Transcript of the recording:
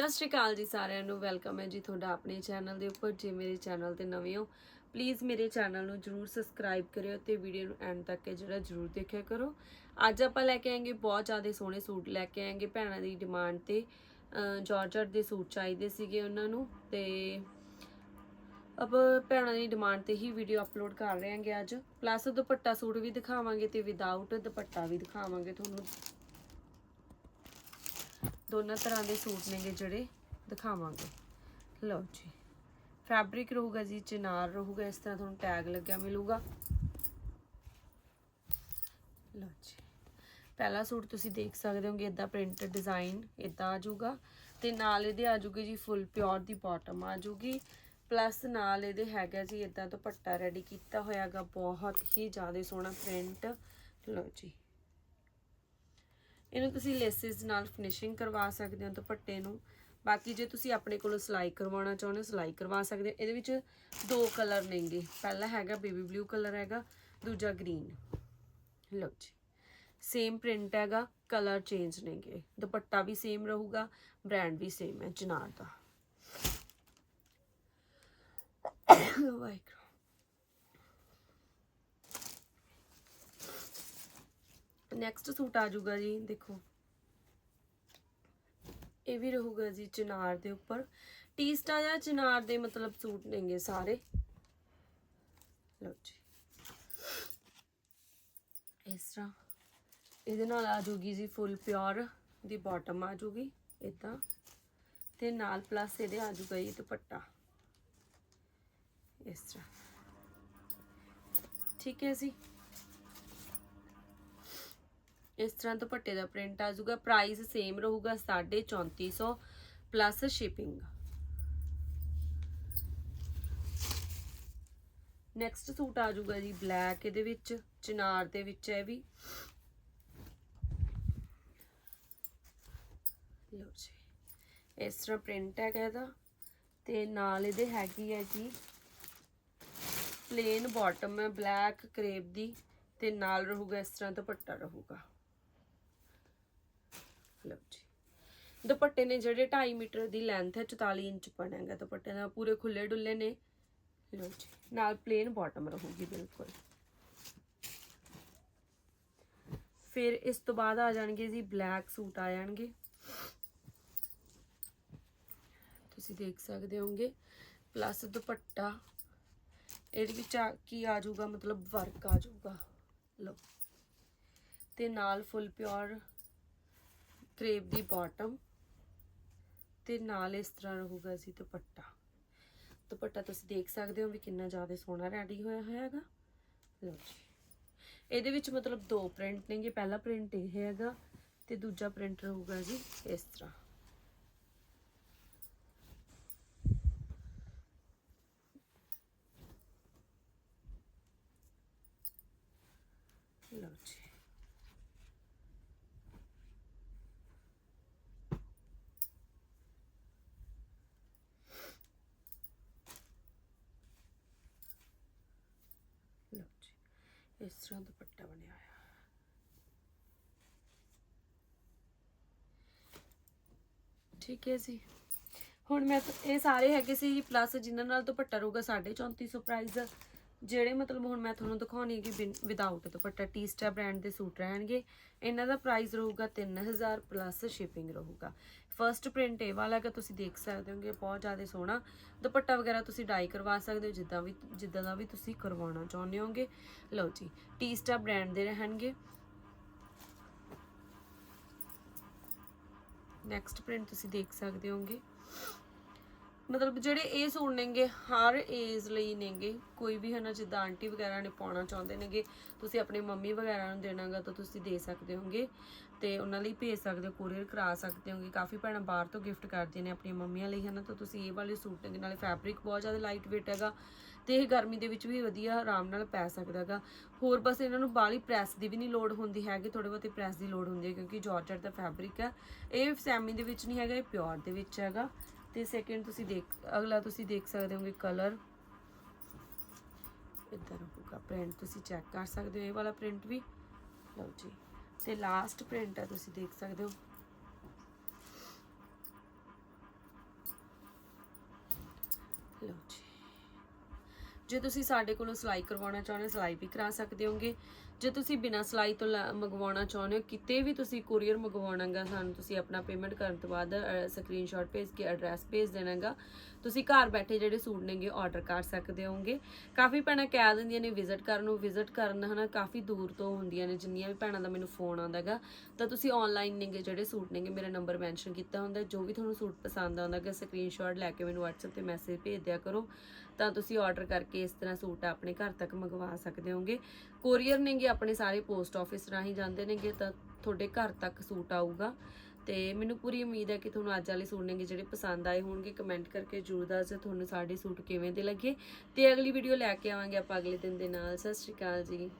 ਸਤਿ ਸ਼੍ਰੀ ਅਕਾਲ ਜੀ ਸਾਰਿਆਂ ਨੂੰ, ਵੈਲਕਮ ਹੈ ਜੀ ਤੁਹਾਡਾ ਆਪਣੇ ਚੈਨਲ ਦੇ ਉੱਪਰ, ਜੇ ਮੇਰੇ ਚੈਨਲ ਤੇ ਨਵੇਂ ਹੋ ਪਲੀਜ਼ ਮੇਰੇ ਚੈਨਲ ਨੂੰ ਜਰੂਰ ਸਬਸਕ੍ਰਾਈਬ ਕਰਿਓ ਤੇ ਵੀਡੀਓ ਨੂੰ ਐਂਡ ਤੱਕ ਜਿਹੜਾ ਜਰੂਰ ਦੇਖਿਆ ਕਰੋ। ਅੱਜ ਆਪਾਂ ਲੈ ਕੇ ਆਏਗੇ ਬਹੁਤ ਜ਼ਿਆਦਾ ਸੋਹਣੇ ਸੂਟ ਲੈ ਕੇ ਆਏਗੇ ਭੈਣਾਂ ਦੀ ਡਿਮਾਂਡ ਤੇ। ਅਹ ਜਾਰਜਟ ਦੇ ਸੂਟ ਚਾਹੀਦੇ ਸੀਗੇ ਉਹਨਾਂ ਨੂੰ ਤੇ ਅਬ ਭੈਣਾਂ ਦੀ ਡਿਮਾਂਡ ਤੇ ਹੀ ਵੀਡੀਓ ਅਪਲੋਡ ਕਰ ਰਹੇ ਹਾਂਗੇ ਅੱਜ। ਪਲੱਸ ਦੁਪੱਟਾ ਸੂਟ ਵੀ ਦਿਖਾਵਾਂਗੇ ਤੇ ਵਿਦਆਊਟ ਦੁਪੱਟਾ ਵੀ ਦਿਖਾਵਾਂਗੇ ਤੁਹਾਨੂੰ। ਦੋਨਾਂ ਤਰ੍ਹਾਂ ਦੇ ਸੂਟ ਨੇਗੇ ਜਿਹੜੇ, ਦਿਖਾਵਾਂਗੇ। ਲਓ ਜੀ ਫੈਬਰਿਕ ਰਹੂਗਾ ਜੀ, ਚਨਾਰ ਰਹੂਗਾ, ਇਸ ਤਰ੍ਹਾਂ ਤੁਹਾਨੂੰ ਟੈਗ ਲੱਗਿਆ ਮਿਲੂਗਾ। ਲਓ ਜੀ, ਪਹਿਲਾ ਸੂਟ ਤੁਸੀਂ ਦੇਖ ਸਕਦੇ ਹੋਗੇ ਇਦਾਂ ਪ੍ਰਿੰਟ ਡਿਜ਼ਾਈਨ ਇਦਾਂ ਆ ਜਾਊਗਾ। ਤੇ ਨਾਲ ਇਹਦੇ ਆ ਜਾਊਗੀ ਜੀ ਫੁੱਲ ਪਿਓਰ ਦੀ ਬਾਟਮ ਆ ਜਾਊਗੀ। ਪਲੱਸ ਨਾਲ ਇਹਦੇ ਹੈਗਾ ਜੀ ਇਦਾਂ ਦੁਪੱਟਾ ਰੈਡੀ ਕੀਤਾ ਹੋਇਆਗਾ, ਬਹੁਤ ਹੀ ਜ਼ਿਆਦਾ ਸੋਹਣਾ ਪ੍ਰਿੰਟ ਲਓ ਜੀ ਇਹਨੂੰ ਤੁਸੀਂ ਲੇਸਿਸ ਨਾਲ ਫਿਨਿਸ਼ਿੰਗ ਕਰਵਾ ਸਕਦੇ ਹੋ ਦੁਪੱਟੇ ਨੂੰ। ਬਾਕੀ ਜੇ ਤੁਸੀਂ ਆਪਣੇ ਕੋਲੋਂ ਸਿਲਾਈ ਕਰਵਾਉਣਾ ਚਾਹੁੰਦੇ ਹੋ, ਸਿਲਾਈ ਕਰਵਾ ਸਕਦੇ ਹੋ। ਇਹਦੇ ਵਿੱਚ ਦੋ ਕਲਰ ਨੇਗੇ। ਪਹਿਲਾ ਹੈਗਾ ਬੇਬੀ ਬਲੂ ਕਲਰ ਹੈਗਾ, ਦੂਜਾ ਗ੍ਰੀਨ ਲਓ ਜੀ। ਸੇਮ ਪ੍ਰਿੰਟ ਹੈਗਾ ਕਲਰ ਚੇਂਜ ਨੇਗੇ। ਦੁਪੱਟਾ ਵੀ ਸੇਮ ਰਹੂਗਾ ਬ੍ਰਾਂਡ ਵੀ ਸੇਮ ਹੈ ਜਨਾਰ ਦਾ। ਵਾਹਿਗੁਰੂ। ਨੈਕਸਟ ਸੂਟ ਆ ਜਾਊਗਾ ਜੀ, ਦੇਖੋ। ਇਹ ਵੀ ਰਹੂਗਾ ਜੀ ਚਨਾਰ ਦੇ ਉੱਪਰ। ਟੀਸਟਾ ਜਾਂ ਚਨਾਰ ਦੇ ਮਤਲਬ ਸੂਟ ਨੇਗੇ ਸਾਰੇ। ਲਓ ਜੀ। ਇਸ ਤਰ੍ਹਾਂ। ਇਹਦੇ ਨਾਲ ਆ ਜਾਊਗੀ ਜੀ ਫੁੱਲ ਪਿਓਰ ਦੀ ਬਾਟਮ ਆ ਜਾਊਗੀ ਇਦਾਂ ਤੇ। ਨਾਲ ਪਲੱਸ ਇਹਦੇ ਆ ਜਾਊਗਾ ਇਹ ਦੁਪੱਟਾ। ਇਸ ਤਰ੍ਹਾਂ। ਠੀਕ ਹੈ ਜੀ। ਇਸ ਤਰ੍ਹਾਂ ਦੁਪੱਟੇ ਦਾ ਪ੍ਰਿੰਟ ਆ ਜਾਊਗਾ। ਪ੍ਰਾਈਸ ਸੇਮ ਰਹੂਗਾ 3450 ਪਲੱਸ ਸ਼ਿਪਿੰਗ ਨੈਕਸਟ ਸੂਟ ਆ ਜਾਊਗਾ ਜੀ ਬਲੈਕ ਇਹਦੇ ਵਿੱਚ, ਚਨਾਰ ਦੇ ਵਿੱਚ ਹੈ ਵੀ। ਲਓ ਜੀ, ਇਸ ਤਰ੍ਹਾਂ ਪ੍ਰਿੰਟ ਹੈਗਾ ਇਹਦਾ ਤੇ ਨਾਲ ਇਹਦੇ ਹੈਗੀ ਹੈ ਜੀ ਪਲੇਨ ਬਾਟਮ ਹੈ ਬਲੈਕ ਕਰੇਪ ਦੀ ਤੇ ਨਾਲ ਰਹੂਗਾ, ਇਸ ਤਰ੍ਹਾਂ ਦੁਪੱਟਾ ਰਹੂਗਾ। ਲਓ ਜੀ। ਦੁਪੱਟੇ ਨੇ ਜਿਹੜੇ 2.5 ਮੀਟਰ ਦੀ ਲੈਂਥ ਹੈ 44 ਇੰਚ ਬਣੇਗਾ ਦੁਪੱਟੇ ਦਾ, ਪੂਰੇ ਖੁੱਲੇ ਡੁੱਲੇ ਨੇ। ਲਓ ਜੀ, ਨਾਲ ਪਲੇਨ ਬਾਟਮ ਰਹੂਗੀ ਬਿਲਕੁਲ। ਫਿਰ ਇਸ ਤੋਂ ਬਾਅਦ ਆ ਜਾਣਗੇ ਜੀ ਬਲੈਕ ਸੂਟ ਆ ਜਾਣਗੇ। ਤੁਸੀਂ ਦੇਖ ਸਕਦੇ ਹੋਗੇ ਪਲੱਸ ਦੁਪੱਟਾ, ਇਹਦੇ ਵਿੱਚ ਆ ਕੀ ਆ ਜਾਊਗਾ, ਮਤਲਬ ਵਰਕ ਆ ਜਾਊਗਾ। ਲਓ, ਤੇ ਨਾਲ ਫੁੱਲ ਪਿਓਰ ਕਰੇਪ ਦੀ ਬਾਟਮ ਤੇ ਨਾਲ ਇਸ ਤਰ੍ਹਾਂ ਰਹੂਗਾ ਜੀ ਦੁਪੱਟਾ। ਦੁਪੱਟਾ ਤੁਸੀਂ ਦੇਖ ਸਕਦੇ ਹੋ ਵੀ ਕਿੰਨਾ ਜ਼ਿਆਦਾ ਸੋਹਣਾ ਰੈਡੀ ਹੋਇਆ ਹੋਇਆ ਹੈਗਾ। ਲਓ ਜੀ। ਇਹਦੇ ਵਿੱਚ ਮਤਲਬ ਦੋ ਪ੍ਰਿੰਟ ਨੇਗੇ। ਪਹਿਲਾ ਪ੍ਰਿੰਟ ਇਹ ਹੈਗਾ ਤੇ ਦੂਜਾ ਪ੍ਰਿੰਟ ਰਹੂਗਾ ਜੀ ਇਸ ਤਰ੍ਹਾਂ। ਲਓ ਜੀ ਲਓ ਜੀ ਇਸ ਤਰ੍ਹਾਂ ਦੁਪੱਟਾ ਬਣਿਆ ਹੋਇਆ। ਠੀਕ ਹੈ ਜੀ। ਹੁਣ ਮੈਂ ਇਹ ਸਾਰੇ ਹੈਗੇ ਸੀ ਪਲੱਸ ਜਿਨ੍ਹਾਂ ਨਾਲ ਦੁਪੱਟਾ ਰਹੂਗਾ 3450 ਪ੍ਰਾਈਸ ਜਿਹੜੇ ਮਤਲਬ ਹੁਣ ਮੈਂ ਤੁਹਾਨੂੰ ਦਿਖਾਉਣੀ ਹੈ ਕਿ ਵਿਦਆਊਟ ਦੁਪੱਟਾ ਟੀਸਟਾ ਬ੍ਰਾਂਡ ਦੇ ਸੂਟ ਰਹਿਣਗੇ। ਇਹਨਾਂ ਦਾ ਪ੍ਰਾਈਸ ਰਹੂਗਾ 3000 ਪਲੱਸ ਸ਼ਿਪਿੰਗ ਰਹੂਗਾ। ਫਰਸਟ ਪ੍ਰਿੰਟ ਇਹ ਵਾਲਾ ਹੈਗਾ ਤੁਸੀਂ ਦੇਖ ਸਕਦੇ ਹੋਗੇ, ਬਹੁਤ ਜ਼ਿਆਦਾ ਸੋਹਣਾ। ਦੁਪੱਟਾ ਵਗੈਰਾ ਤੁਸੀਂ ਡਾਈ ਕਰਵਾ ਸਕਦੇ ਹੋ, ਜਿੱਦਾਂ ਵੀ ਜਿੱਦਾਂ ਦਾ ਵੀ ਤੁਸੀਂ ਕਰਵਾਉਣਾ ਚਾਹੁੰਦੇ ਹੋਗੇ। ਲਓ ਜੀ ਟੀਸਟਾ ਬ੍ਰਾਂਡ ਦੇ ਰਹਿਣਗੇ। ਨੈਕਸਟ ਪ੍ਰਿੰਟ ਤੁਸੀਂ ਦੇਖ ਸਕਦੇ ਹੋਗੇ। ਮਤਲਬ ਜਿਹੜੇ ਇਹ ਸੂਟ ਨੇਗੇ, ਹਰ ਏਜ ਲਈ ਨੇਗੇ, ਕੋਈ ਵੀ ਹਨਾ ਜਿੱਦਾਂ ਆਂਟੀ ਵਗੈਰਾ ਨੇ ਪਾਉਣਾ ਚਾਹੁੰਦੇ ਨੇਗੇ, ਤੁਸੀਂ ਆਪਣੀ ਮੰਮੀ ਵਗੈਰਾ ਨੂੰ ਦੇਣਾਗਾ ਤਾਂ ਤੁਸੀਂ ਦੇ ਸਕਦੇ ਹੋਗੇ ਤੇ ਉਹਨਾਂ ਲਈ ਭੇਜ ਸਕਦੇ ਹੋ ਕੋਰੀਅਰ ਕਰਾ ਸਕਦੇ ਹੋਗੇ। ਕਾਫੀ ਭੈਣਾਂ ਬਾਹਰ ਤੋਂ ਗਿਫਟ ਕਰਦੀਆਂ ਨੇ ਆਪਣੀਆਂ ਮੰਮੀਆਂ ਲਈ ਹਨਾ, ਤਾਂ ਤੁਸੀਂ ਇਹ ਵਾਲੇ ਸੂਟ ਦੇ ਨਾਲੇ ਫੈਬਰਿਕ ਬਹੁਤ ਜ਼ਿਆਦਾ ਲਾਈਟ weight ਹੈਗਾ ਤੇ ਇਹ ਗਰਮੀ ਦੇ ਵਿੱਚ ਵੀ ਵਧੀਆ ਆਰਾਮ ਨਾਲ ਪੈ ਸਕਦਾ ਸਕਦਾਗਾ ਹੋਰ ਬਸ ਇਹਨਾਂ ਨੂੰ ਬਾਲੀ ਪ੍ਰੈਸ ਦੀ ਵੀ ਨਹੀਂ ਲੋੜ ਹੁੰਦੀ ਹੈਗੀ ਥੋੜੇ ਬਹੁਤੇ ਪ੍ਰੈਸ ਦੀ ਲੋੜ ਹੁੰਦੀ ਹੈ ਕਿਉਂਕਿ ਜਾਰਜਟ ਦਾ ਫੈਬਰਿਕ ਹੈ। ਇਹ ਸੈਮੀ ਦੇ ਵਿੱਚ ਨਹੀਂ ਹੈਗਾ, ਇਹ ਪਿਓਰ ਦੇ ਵਿੱਚ ਹੈਗਾ। ਤੇ ਸੈਕਿੰਡ ਤੁਸੀਂ ਦੇਖ, ਅਗਲਾ ਤੁਸੀਂ ਦੇਖ ਸਕਦੇ ਹੋਗੇ ਕਲਰ ਇਦਾਂ ਹੋਊਗਾ ਪ੍ਰਿੰਟ ਤੁਸੀਂ ਚੈੱਕ ਕਰ ਸਕਦੇ ਹੋ ਇਹ ਵਾਲਾ ਪ੍ਰਿੰਟ ਵੀ। ਲਓ ਜੀ। ਤੇ ਲਾਸਟ ਪ੍ਰਿੰਟ ਆ, ਤੁਸੀਂ ਦੇਖ ਸਕਦੇ ਹੋ। ਲਓ ਜੀ। ਜੇ ਤੁਸੀਂ ਸਾਡੇ ਕੋਲੋਂ ਸਿਲਾਈ ਕਰਵਾਉਣਾ ਚਾਹੁੰਦੇ ਸਿਲਾਈ ਵੀ ਕਰਾ ਸਕਦੇ ਹੋਗੇ। ਜੇ ਤੁਸੀਂ ਬਿਨਾਂ ਸਿਲਾਈ ਤੋਂ ਲਾ- ਮੰਗਵਾਉਣਾ ਚਾਹੁੰਦੇ ਹੋ, ਕਿਤੇ ਵੀ ਤੁਸੀਂ ਕੋਰੀਅਰ ਮੰਗਵਾਉਣਾਗਾ, ਸਾਨੂੰ ਤੁਸੀਂ ਆਪਣਾ ਪੇਮੈਂਟ ਕਰਨ ਤੋਂ ਬਾਅਦ ਸਕਰੀਨਸ਼ਾਟ ਭੇਜ ਕੇ ਐਡਰੈਸ ਭੇਜ ਦੇਣਾਗਾ। ਤੁਸੀਂ ਘਰ ਬੈਠੇ ਜਿਹੜੇ ਸੂਟ ਨੇਗੇ ਆਰਡਰ ਕਰ ਸਕਦੇ ਹੋਗੇ ਕਾਫੀ ਭੈਣਾਂ ਕਹਿ ਦਿੰਦੀਆਂ ਨੇ ਵਿਜ਼ਿਟ ਕਰਨ ਨੂੰ ਵਿਜ਼ਿਟ ਕਰਨ ਹਨਾ, ਕਾਫੀ ਦੂਰ ਤੋਂ ਹੁੰਦੀਆਂ ਨੇ, ਜਿੰਨੀਆਂ ਵੀ ਭੈਣਾਂ ਦਾ ਮੈਨੂੰ ਫੋਨ ਆਉਂਦਾਗਾ। ਤਾਂ ਤੁਸੀਂ ਆਨਲਾਈਨ ਨੇਗੇ ਜਿਹੜੇ ਸੂਟ ਨੇਗੇ, ਮੇਰਾ ਨੰਬਰ ਮੈਂਸ਼ਨ ਕੀਤਾ ਹੁੰਦਾ, ਜੋ ਵੀ ਤੁਹਾਨੂੰ ਸੂਟ ਪਸੰਦ ਆਉਂਦਾਗਾ ਸਕਰੀਨਸ਼ਾਟ ਲੈ ਕੇ ਮੈਨੂੰ WhatsApp ਤੇ ਮੈਸੇਜ ਭੇਜ ਦਿਆ ਕਰੋ। ਤਾਂ ਤੁਸੀਂ ਆਰਡਰ ਕਰਕੇ ਇਸ ਤਰ੍ਹਾਂ ਸੂਟ ਆਪਣੇ ਘਰ ਤੱਕ ਮੰਗਵਾ ਸਕਦੇ ਹੋਗੇ ਕੋਰੀਅਰ ਨੇਗੇ ਆਪਣੇ ਸਾਰੇ ਪੋਸਟ ਆਫਿਸ ਰਾਹੀਂ ਜਾਂਦੇ ਨੇਗੇ ਤਾਂ ਤੁਹਾਡੇ ਘਰ ਤੱਕ ਸੂਟ ਆਊਗਾ। ਤੇ ਮੈਨੂੰ ਪੂਰੀ ਉਮੀਦ ਹੈ ਕਿ ਤੁਹਾਨੂੰ ਅੱਜ ਵਾਲੇ ਸੂਟ ਨੇਗੇ ਜਿਹੜੇ ਪਸੰਦ ਆਏ ਹੋਣਗੇ, ਕਮੈਂਟ ਕਰਕੇ ਜਰੂਰ ਦੱਸ ਤੁਹਾਨੂੰ ਸਾਡੇ ਸੂਟ ਕਿਵੇਂ ਦੇ ਲੱਗੇ। ਤੇ ਅਗਲੀ ਵੀਡੀਓ ਲੈ ਕੇ ਆਵਾਂਗੇ ਆਪਾਂ ਅਗਲੇ ਦਿਨ ਦੇ ਨਾਲ। ਸਤਿ ਸ਼੍ਰੀ ਅਕਾਲ ਜੀ।